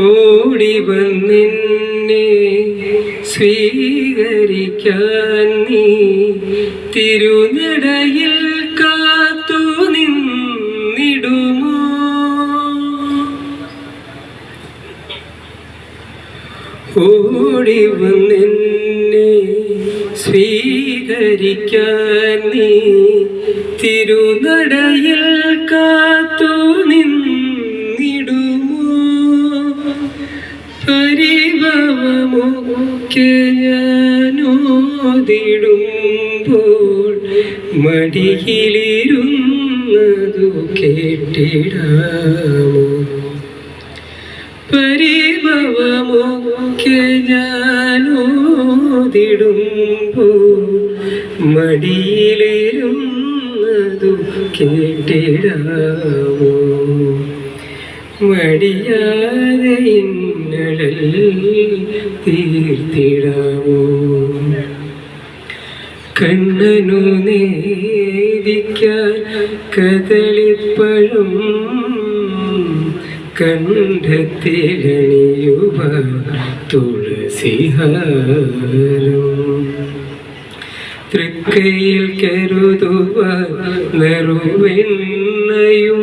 ഓടി വന്നിന്നെ സ്വീകരിക്കാൻ നീ തിരുനടയിൽ കാത്തു നിന്നിടുമോ? ഓടി വന്നിന്നെ സ്വീകരിക്കാൻ നീ തിരുനടയിൽ കാത്തു പരിഭവമൊക്കെ ഞാനോതിടുമ്പോൾ മടിയിലിരുന്നതു കേട്ടിടാമോ? പരിഭവമൊക്കെ ഞാനോതിടുമ്പോൾ മടിയിലിരുന്നതു കേട്ടിടാമോ? മടിയാതെ ഇന്നടൽ തീർത്തിടാമോ? കണ്ണനു നേദിക്കാൻ കദളിപ്പഴം കണ്ഠത്തിലണിയുവ തുളസിഹാരം. തൃക്കയിൽ കരുതുവ നെറുവെണ്ണയും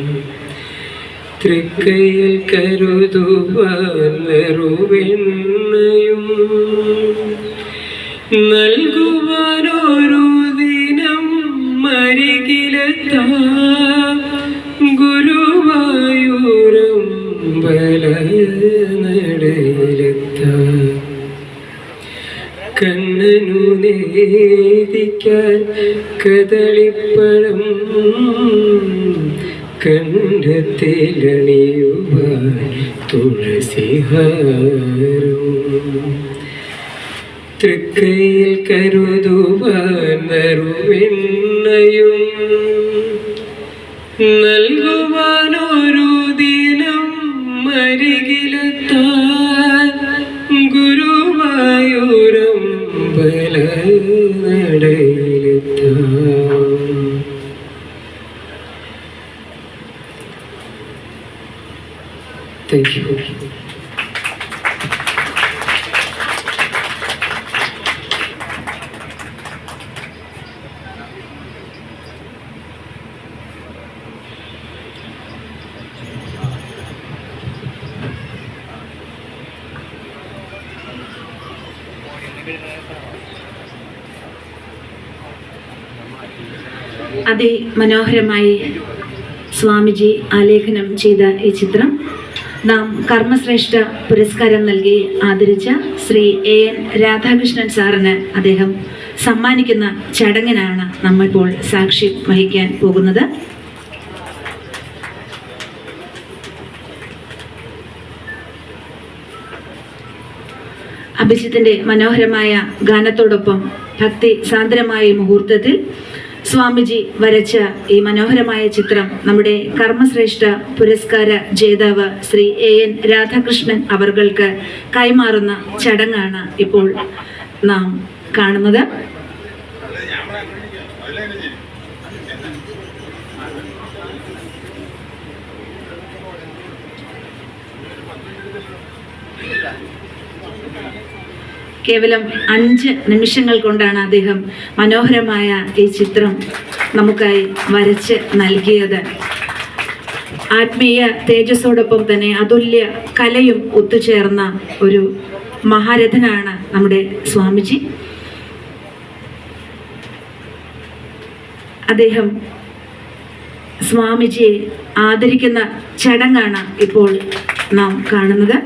തൃക്കയിൽ കരുതുവാൻ നൽകുവാനോരു ദിനം മരികിലെത്താം ഗുരുവായൂരം ബല നടയിലെത്താം കണ്ണനു നേദിക്കാൻ കദളിപ്പഴം തൃക്കയിൽ കരുതുവാൻ നറുവെണ്ണയും ദിനം മരികിലെത്താൻ ഗുരുവായൂരം ബല താങ്ക് അതി അതിമനോഹരമായി സ്വാമിജി ആലേഖനം ചെയ്ത ഈ ചിത്രം നാം കർമ്മശ്രേഷ്ഠ പുരസ്കാരം നൽകി ആദരിച്ച ശ്രീ എ എൻ രാധാകൃഷ്ണൻ സാറിന് അദ്ദേഹം സമ്മാനിക്കുന്ന ചടങ്ങിനാണ് നമ്മളിപ്പോൾ സാക്ഷി വഹിക്കാൻ പോകുന്നത്. അഭിജിത്തിന്റെ മനോഹരമായ ഗാനത്തോടൊപ്പം ഭക്തി സാന്ദ്രമായ മുഹൂർത്തത്തിൽ സ്വാമിജി വരച്ച ഈ മനോഹരമായ ചിത്രം നമ്മുടെ കർമ്മശ്രേഷ്ഠ പുരസ്കാര ജേതാവ് ശ്രീ എ എൻ രാധാകൃഷ്ണൻ അവർക്ക് കൈമാറുന്ന ചടങ്ങാണ് ഇപ്പോൾ നാം കാണുന്നത്. കേവലം അഞ്ച് നിമിഷങ്ങൾ കൊണ്ടാണ് അദ്ദേഹം മനോഹരമായ ഈ ചിത്രം നമുക്കായി വരച്ച് നൽകിയത്. ആത്മീയ തേജസ്സോടൊപ്പം തന്നെ അതുല്യ കലയും ഒത്തുചേർന്ന ഒരു മഹാരഥനാണ് നമ്മുടെ സ്വാമിജി. അദ്ദേഹം സ്വാമിജിയെ ആദരിക്കുന്ന ചടങ്ങാണ് ഇപ്പോൾ നാം കാണുന്നത്.